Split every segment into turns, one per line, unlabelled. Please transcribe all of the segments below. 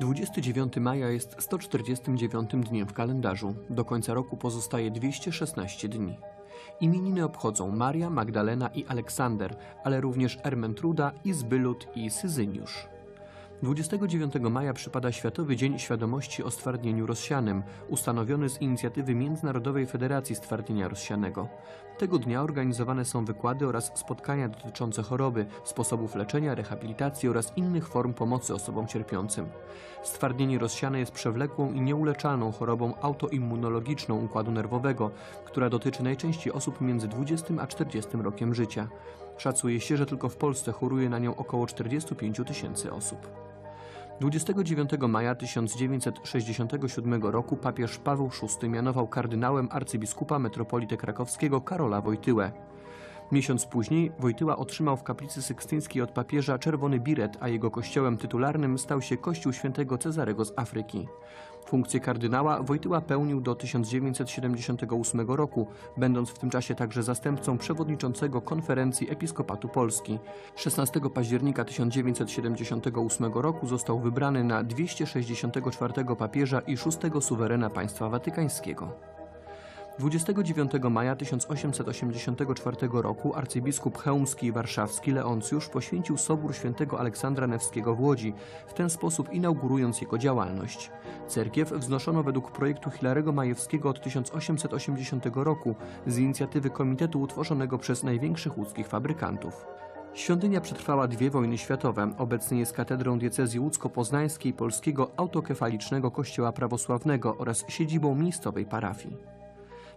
29 maja jest 149 dniem w kalendarzu. Do końca roku pozostaje 216 dni. Imieniny obchodzą Maria, Magdalena i Aleksander, ale również Ermentruda, Izbylut i Syzyniusz. 29 maja przypada Światowy Dzień Świadomości o Stwardnieniu Rozsianym, ustanowiony z inicjatywy Międzynarodowej Federacji Stwardnienia Rozsianego. Tego dnia organizowane są wykłady oraz spotkania dotyczące choroby, sposobów leczenia, rehabilitacji oraz innych form pomocy osobom cierpiącym. Stwardnienie rozsiane jest przewlekłą i nieuleczalną chorobą autoimmunologiczną układu nerwowego, która dotyczy najczęściej osób między 20 a 40 rokiem życia. Szacuje się, że tylko w Polsce choruje na nią około 45 tysięcy osób. 29 maja 1967 roku papież Paweł VI mianował kardynałem arcybiskupa metropolitę krakowskiego Karola Wojtyłę. Miesiąc później Wojtyła otrzymał w kaplicy sykstyńskiej od papieża czerwony biret, a jego kościołem tytularnym stał się Kościół świętego Cezarego z Afryki. Funkcję kardynała Wojtyła pełnił do 1978 roku, będąc w tym czasie także zastępcą przewodniczącego Konferencji Episkopatu Polski. 16 października 1978 roku został wybrany na 264 papieża i 6 suwerena państwa watykańskiego. 29 maja 1884 roku arcybiskup chełmski i warszawski Leoncjusz poświęcił sobór świętego Aleksandra Newskiego w Łodzi, w ten sposób inaugurując jego działalność. Cerkiew wznoszono według projektu Hilarego Majewskiego od 1880 roku z inicjatywy komitetu utworzonego przez największych łódzkich fabrykantów. Świątynia przetrwała dwie wojny światowe. Obecnie jest katedrą diecezji łódzko-poznańskiej Polskiego Autokefalicznego Kościoła Prawosławnego oraz siedzibą miejscowej parafii.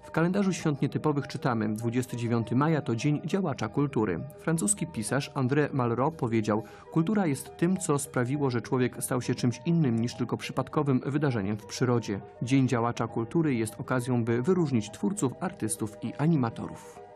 W kalendarzu świąt nietypowych czytamy 29 maja to Dzień Działacza Kultury. Francuski pisarz André Malraux powiedział Kultura jest tym, co sprawiło, że człowiek stał się czymś innym niż tylko przypadkowym wydarzeniem w przyrodzie. Dzień Działacza Kultury jest okazją, by wyróżnić twórców, artystów i animatorów.